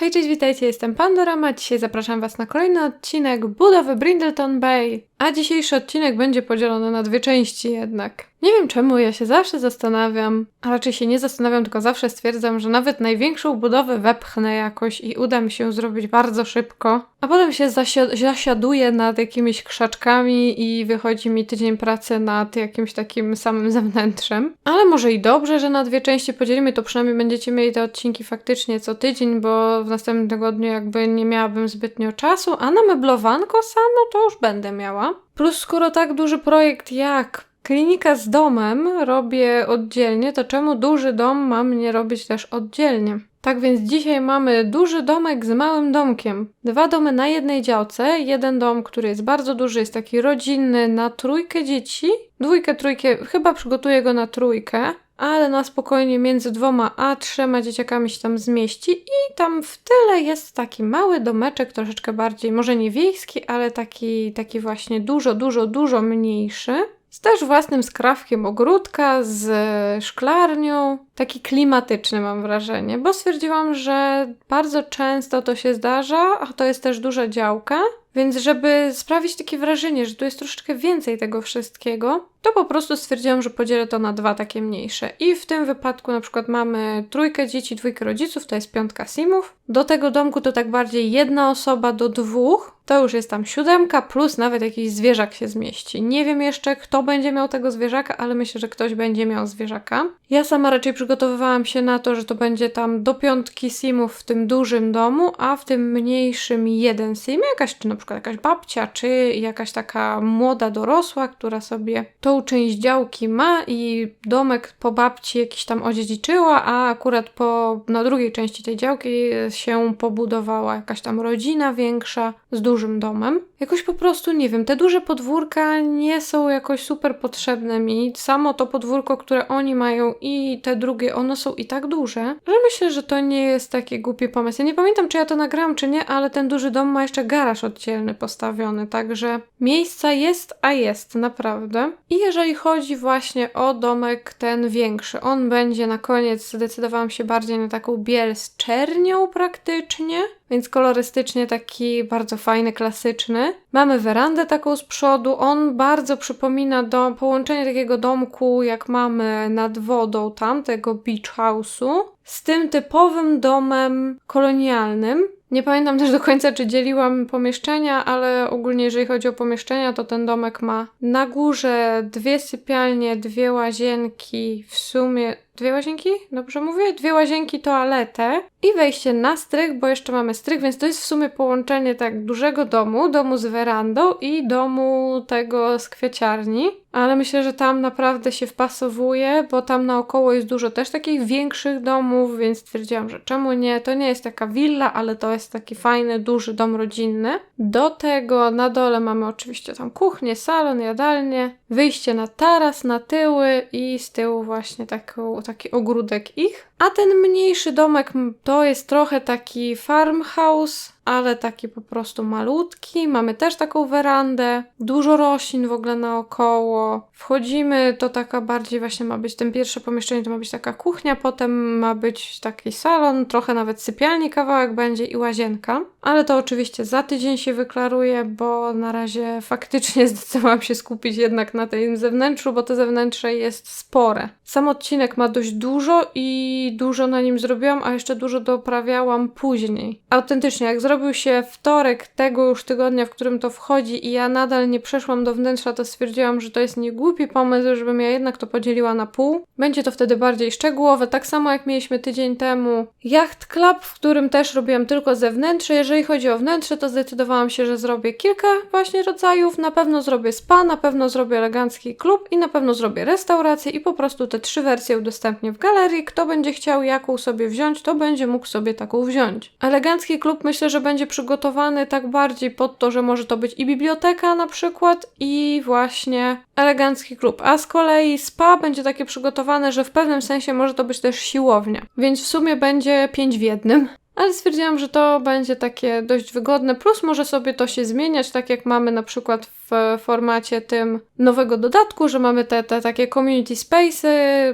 Hej, cześć, witajcie, jestem Pandorama. Dzisiaj zapraszam Was na kolejny odcinek budowy Brindleton Bay. A dzisiejszy odcinek będzie podzielony na dwie części jednak. Nie wiem czemu, ja się zawsze zastanawiam, a raczej się nie zastanawiam, tylko zawsze stwierdzam, że nawet największą budowę wepchnę jakoś i uda mi się zrobić bardzo szybko, a potem się zasi- zasiaduję nad jakimiś krzaczkami i wychodzi mi tydzień pracy nad jakimś takim samym zewnętrzem. Ale może i dobrze, że na dwie części podzielimy, to przynajmniej będziecie mieli te odcinki faktycznie co tydzień, bo w następnym tygodniu jakby nie miałabym zbytnio czasu, a na meblowanko samo to już będę miała. Plus skoro tak duży projekt jak klinika z domem robię oddzielnie, to czemu duży dom mam nie robić też oddzielnie? Tak więc dzisiaj mamy duży domek z małym domkiem. Dwa domy na jednej działce. Jeden dom, który jest bardzo duży, jest taki rodzinny na trójkę dzieci. Dwójkę, trójkę, chyba przygotuję go na trójkę, ale na spokojnie między dwoma a trzema dzieciakami się tam zmieści. I tam w tyle jest taki mały domeczek, troszeczkę bardziej, może nie wiejski, ale taki, taki właśnie dużo, dużo, dużo mniejszy. Z też własnym skrawkiem ogródka, z szklarnią. Taki klimatyczny mam wrażenie, bo stwierdziłam, że bardzo często to się zdarza, a to jest też duża działka. Więc żeby sprawić takie wrażenie, że tu jest troszeczkę więcej tego wszystkiego, to po prostu stwierdziłam, że podzielę to na dwa takie mniejsze. I w tym wypadku na przykład mamy trójkę dzieci, dwójkę rodziców, to jest piątka simów. Do tego domku to tak bardziej jedna osoba do dwóch, to już jest tam siódemka, plus nawet jakiś zwierzak się zmieści. Nie wiem jeszcze, kto będzie miał tego zwierzaka, ale myślę, że ktoś będzie miał zwierzaka. Ja sama raczej przygotowywałam się na to, że to będzie tam do piątki simów w tym dużym domu, a w tym mniejszym jeden sim, jakaś, czy na przykład jakaś babcia, czy jakaś taka młoda dorosła, która sobie tą część działki ma i domek po babci jakiś tam odziedziczyła, a akurat po, na drugiej części tej działki się pobudowała jakaś tam rodzina większa z dużym domem. Jakoś po prostu, nie wiem, te duże podwórka nie są jakoś super potrzebne mi. Samo to podwórko, które oni mają i te drugie, one są i tak duże, że myślę, że to nie jest taki głupi pomysł. Ja nie pamiętam, czy ja to nagrałam, czy nie, ale ten duży dom ma jeszcze garaż oddzielny postawiony, także miejsca jest, a jest, naprawdę. I jeżeli chodzi właśnie o domek ten większy, on będzie na koniec, zdecydowałam się bardziej na taką biel z czernią praktycznie, więc kolorystycznie taki bardzo fajny, klasyczny. Mamy werandę taką z przodu. On bardzo przypomina do połączenie takiego domku, jak mamy nad wodą tam, tego beach house'u, z tym typowym domem kolonialnym. Nie pamiętam też do końca, czy dzieliłam pomieszczenia, ale ogólnie jeżeli chodzi o pomieszczenia, to ten domek ma na górze dwie sypialnie, dwie łazienki, w sumie dwie łazienki? Dobrze mówię? Dwie łazienki, toaletę i wejście na strych, bo jeszcze mamy strych, więc to jest w sumie połączenie tak dużego domu, domu z werandą i domu tego z kwieciarni. Ale myślę, że tam naprawdę się wpasowuje, bo tam naokoło jest dużo też takich większych domów, więc stwierdziłam, że czemu nie? To nie jest taka willa, ale to jest taki fajny, duży dom rodzinny. Do tego na dole mamy oczywiście tam kuchnię, salon, jadalnię, wyjście na taras, na tyły i z tyłu właśnie taką, taki ogródek ich. A ten mniejszy domek to jest trochę taki farmhouse, ale taki po prostu malutki. Mamy też taką werandę, dużo roślin w ogóle naokoło. Wchodzimy, to taka bardziej właśnie ma być, ten pierwsze pomieszczenie to ma być taka kuchnia, potem ma być taki salon, trochę nawet sypialni kawałek będzie i łazienka. Ale to oczywiście za tydzień się wyklaruje, bo na razie faktycznie zdecydowałam się skupić jednak na tym zewnętrzu, bo to zewnętrze jest spore. Sam odcinek ma dość dużo i dużo na nim zrobiłam, a jeszcze dużo doprawiałam później. Autentycznie, jak zrobił się wtorek tego już tygodnia, w którym to wchodzi i ja nadal nie przeszłam do wnętrza, to stwierdziłam, że to jest niegłupi pomysł, żebym ja jednak to podzieliła na pół. Będzie to wtedy bardziej szczegółowe, tak samo jak mieliśmy tydzień temu Yacht Club, w którym też robiłam tylko zewnętrzne. Jeżeli chodzi o wnętrze, to zdecydowałam się, że zrobię kilka właśnie rodzajów. Na pewno zrobię spa, na pewno zrobię elegancki klub i na pewno zrobię restaurację i po prostu te trzy wersje udostępnię w galerii. Kto będzie chciał jaką sobie wziąć, to będzie mógł sobie taką wziąć. Elegancki klub myślę, że będzie przygotowany tak bardziej pod to, że może to być i biblioteka na przykład i właśnie elegancki klub. A z kolei spa będzie takie przygotowane, że w pewnym sensie może to być też siłownia. Więc w sumie będzie pięć w jednym. Ale stwierdziłam, że to będzie takie dość wygodne, plus może sobie to się zmieniać, tak jak mamy na przykład w formacie tym nowego dodatku, że mamy te, te takie community spaces,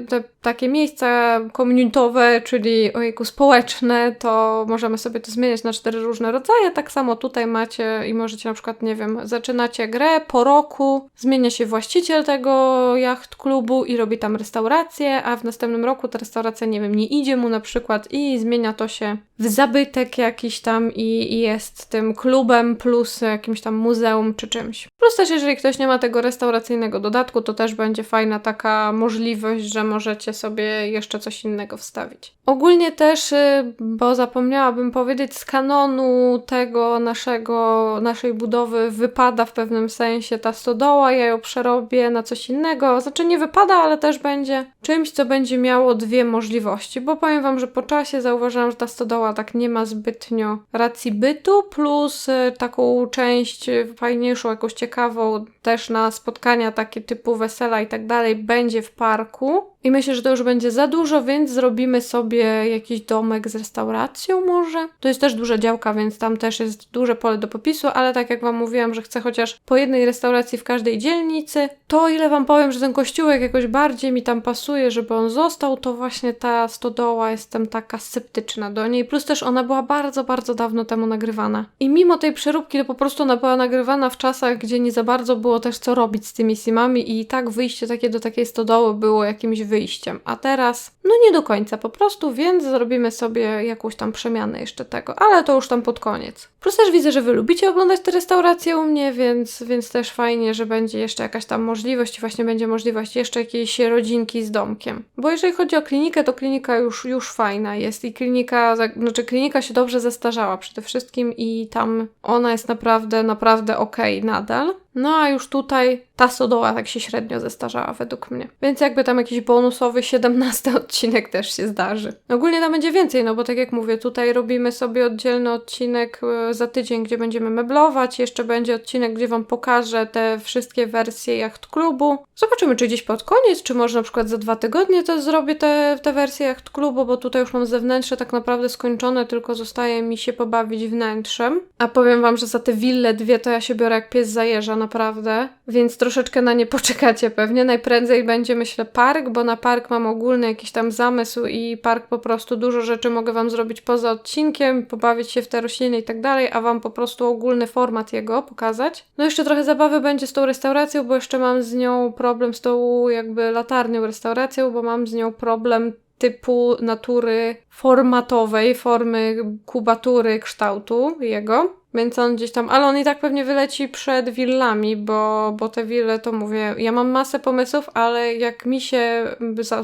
te takie miejsca community'owe, czyli ojejku społeczne, to możemy sobie to zmieniać na cztery różne rodzaje. Tak samo tutaj macie i możecie na przykład, nie wiem, zaczynacie grę po roku, zmienia się właściciel tego jacht klubu i robi tam restaurację, a w następnym roku ta restauracja, nie wiem, nie idzie mu na przykład i zmienia to się w zabytek jakiś tam i, i jest tym klubem plus jakimś tam muzeum czy czymś. Plus też, jeżeli ktoś nie ma tego restauracyjnego dodatku, to też będzie fajna taka możliwość, że możecie sobie jeszcze coś innego wstawić. Ogólnie też, y, bo zapomniałabym powiedzieć, z kanonu tego naszego, naszej budowy wypada w pewnym sensie ta stodoła, ja ją przerobię na coś innego. Znaczy nie wypada, ale też będzie czymś, co będzie miało dwie możliwości, bo powiem Wam, że po czasie zauważyłam, że ta stodoła tak nie ma zbytnio racji bytu, plus y, taką część fajniejszą, jakąś ciekawą też na spotkania takie typu wesela i tak dalej będzie w parku. I myślę, że to już będzie za dużo, więc zrobimy sobie jakiś domek z restauracją może. To jest też duża działka, więc tam też jest duże pole do popisu, ale tak jak Wam mówiłam, że chcę chociaż po jednej restauracji w każdej dzielnicy, to ile Wam powiem, że ten kościółek jakoś bardziej mi tam pasuje, żeby on został, to właśnie ta stodoła jestem taka sceptyczna do niej. Plus też ona była bardzo, bardzo dawno temu nagrywana. I mimo tej przeróbki, to po prostu ona była nagrywana w czasach, gdzie nie za bardzo było też co robić z tymi simami i tak wyjście takie do takiej stodoły było jakimś wyjściem. A teraz, no nie do końca po prostu, więc zrobimy sobie jakąś tam przemianę jeszcze tego, ale to już tam pod koniec. Plus też widzę, że Wy lubicie oglądać te restauracje u mnie, więc, więc też fajnie, że będzie jeszcze jakaś tam możliwość właśnie będzie możliwość jeszcze jakiejś rodzinki z domkiem. Bo jeżeli chodzi o klinikę, to klinika już, już fajna jest i klinika, znaczy klinika się dobrze zestarzała przede wszystkim i tam ona jest naprawdę, naprawdę okej okay nadal. No a już tutaj ta stodoła tak się średnio zestarzała według mnie. Więc jakby tam jakiś bonusowy 17 odcinek też się zdarzy. Ogólnie tam będzie więcej, no bo tak jak mówię, tutaj robimy sobie oddzielny odcinek e, za tydzień, gdzie będziemy meblować. Jeszcze będzie odcinek, gdzie Wam pokażę te wszystkie wersje jacht klubu. Zobaczymy, czy gdzieś pod koniec, czy może na przykład za dwa tygodnie to zrobię te, te wersje jacht klubu, bo tutaj już mam zewnętrzne tak naprawdę skończone, tylko zostaje mi się pobawić wnętrzem. A powiem Wam, że za te wille dwie to ja się biorę jak pies zajeżdża, naprawdę, więc troszeczkę na nie poczekacie pewnie. Najprędzej będzie, myślę, park, bo na park mam ogólny jakiś tam zamysł i park po prostu dużo rzeczy mogę Wam zrobić poza odcinkiem, pobawić się w te rośliny i tak dalej, a Wam po prostu ogólny format jego pokazać. No jeszcze trochę zabawy będzie z tą restauracją, bo jeszcze mam z nią problem z tą jakby latarnią restauracją, bo mam z nią problem typu natury formatowej, formy kubatury kształtu jego. Więc on gdzieś tam, ale on i tak pewnie wyleci przed willami, bo, bo te wille to mówię, ja mam masę pomysłów, ale jak mi się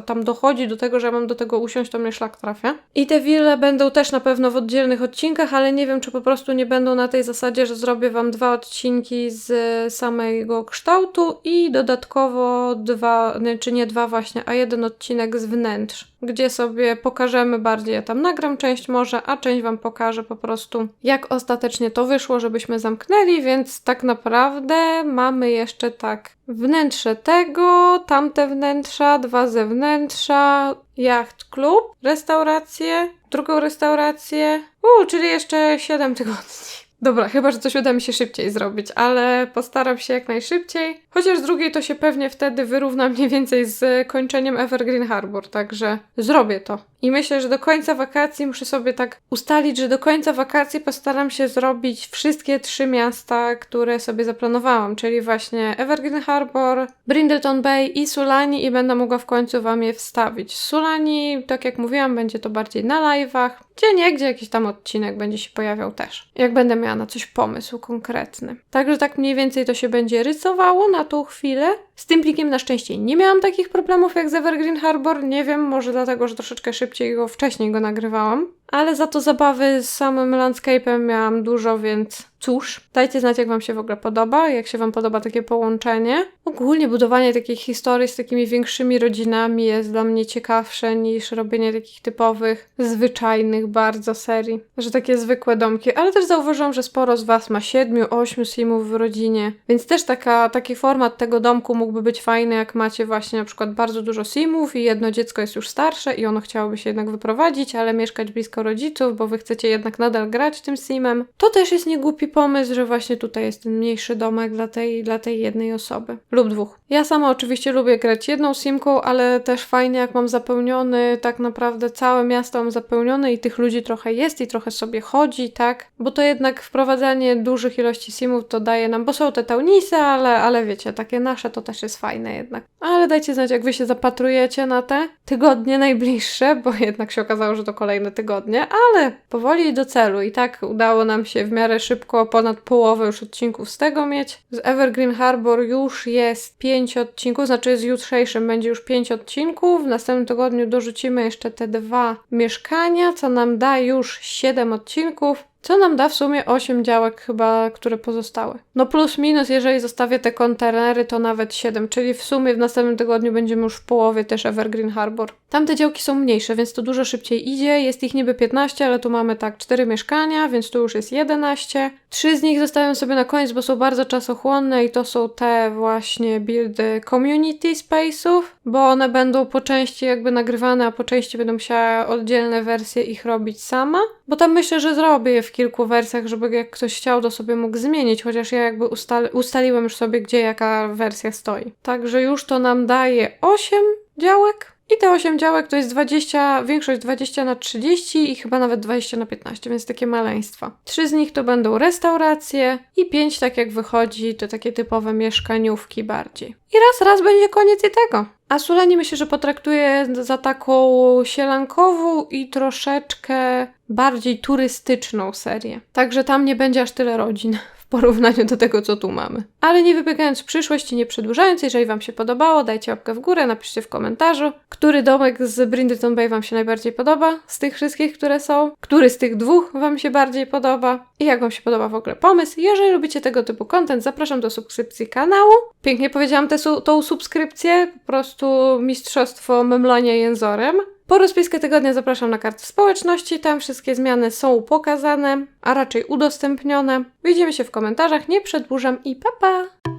tam dochodzi do tego, że ja mam do tego usiąść, to mnie szlak trafia. I te wille będą też na pewno w oddzielnych odcinkach, ale nie wiem, czy po prostu nie będą na tej zasadzie, że zrobię wam dwa odcinki z samego kształtu i dodatkowo dwa, czy nie dwa właśnie, a jeden odcinek z wnętrz, gdzie sobie pokażemy bardziej, ja tam nagram część może, a część wam pokażę po prostu, jak ostatecznie to wyszło, żebyśmy zamknęli, więc tak naprawdę mamy jeszcze tak wnętrze tego, tamte wnętrza, dwa zewnętrza, jacht klub, restaurację, drugą restaurację, uuu, czyli jeszcze 7 tygodni. Dobra, chyba, że coś uda mi się szybciej zrobić, ale postaram się jak najszybciej. Chociaż z drugiej to się pewnie wtedy wyrówna mniej więcej z kończeniem Evergreen Harbor, także zrobię to. I myślę, że do końca wakacji muszę sobie tak ustalić, że do końca wakacji postaram się zrobić wszystkie trzy miasta, które sobie zaplanowałam, czyli właśnie Evergreen Harbor, Brindleton Bay i Sulani i będę mogła w końcu Wam je wstawić. Sulani, tak jak mówiłam, będzie to bardziej na live'ach, gdzie nie, gdzie jakiś tam odcinek będzie się pojawiał też. Jak będę miała na coś pomysł konkretny. Także tak mniej więcej to się będzie rysowało na tą chwilę. Z tym plikiem na szczęście nie miałam takich problemów jak z Evergreen Harbor. Nie wiem, może dlatego, że troszeczkę szybciej go, wcześniej go nagrywałam. Ale za to zabawy z samym landscape'em miałam dużo, więc cóż, dajcie znać, jak Wam się w ogóle podoba, jak się Wam podoba takie połączenie. Ogólnie budowanie takich historii z takimi większymi rodzinami jest dla mnie ciekawsze niż robienie takich typowych, zwyczajnych bardzo serii, że takie zwykłe domki. Ale też zauważyłam, że sporo z Was ma siedmiu, ośmiu simów w rodzinie, więc też taka, taki format tego domku mógłby być fajny, jak macie właśnie na przykład bardzo dużo simów i jedno dziecko jest już starsze i ono chciałoby się jednak wyprowadzić, ale mieszkać blisko blisko rodziców, bo wy chcecie jednak nadal grać tym simem, to też jest niegłupi pomysł, że właśnie tutaj jest ten mniejszy domek dla tej, dla tej jednej osoby lub dwóch. Ja sama oczywiście lubię grać jedną simką, ale też fajnie jak mam zapełniony tak naprawdę całe miasto mam zapełnione i tych ludzi trochę jest i trochę sobie chodzi, tak? Bo to jednak wprowadzanie dużych ilości simów to daje nam, bo są te taunisy, ale, ale wiecie, takie nasze to też jest fajne jednak. Ale dajcie znać, jak wy się zapatrujecie na te tygodnie najbliższe, bo jednak się okazało, że to kolejne tygodnie, ale powoli do celu. I tak udało nam się w miarę szybko ponad połowę już odcinków z tego mieć. Z Evergreen Harbor już jest 5 odcinków, znaczy z jutrzejszym będzie już 5 odcinków. W następnym tygodniu dorzucimy jeszcze te dwa mieszkania, co nam da już 7 odcinków. Co nam da w sumie 8 działek chyba, które pozostały. No plus minus, jeżeli zostawię te kontenery, to nawet 7, czyli w sumie w następnym tygodniu będziemy już w połowie też Evergreen Harbor. Tamte działki są mniejsze, więc to dużo szybciej idzie. Jest ich niby 15, ale tu mamy tak 4 mieszkania, więc tu już jest 11. Trzy z nich zostawiam sobie na koniec, bo są bardzo czasochłonne i to są te właśnie buildy community space'ów, bo one będą po części jakby nagrywane, a po części będę musiała oddzielne wersje ich robić sama. Bo tam myślę, że zrobię je w kilku wersjach, żeby jak ktoś chciał, to sobie mógł zmienić, chociaż ja jakby ustal ustaliłem już sobie, gdzie jaka wersja stoi. Także już to nam daje 8 działek. I te 8 działek to jest 20, większość 20 na 30 i chyba nawet 20 na 15, więc takie maleństwa. Trzy z nich to będą restauracje i 5, tak jak wychodzi, to takie typowe mieszkaniówki bardziej. I raz, raz będzie koniec i tego. A Sulani myślę, że potraktuję za taką sielankową i troszeczkę bardziej turystyczną serię. Także tam nie będzie aż tyle rodzin porównaniu do tego, co tu mamy. Ale nie wybiegając w przyszłość i nie przedłużając, jeżeli Wam się podobało, dajcie łapkę w górę, napiszcie w komentarzu, który domek z Brindleton Bay Wam się najbardziej podoba z tych wszystkich, które są, który z tych dwóch Wam się bardziej podoba i jak Wam się podoba w ogóle pomysł. Jeżeli lubicie tego typu content, zapraszam do subskrypcji kanału. Pięknie powiedziałam tę su- tą subskrypcję, po prostu mistrzostwo memlania jęzorem. Po rozpiskę tygodnia zapraszam na kartę społeczności, tam wszystkie zmiany są pokazane, a raczej udostępnione. Widzimy się w komentarzach, nie przedłużam i pa pa!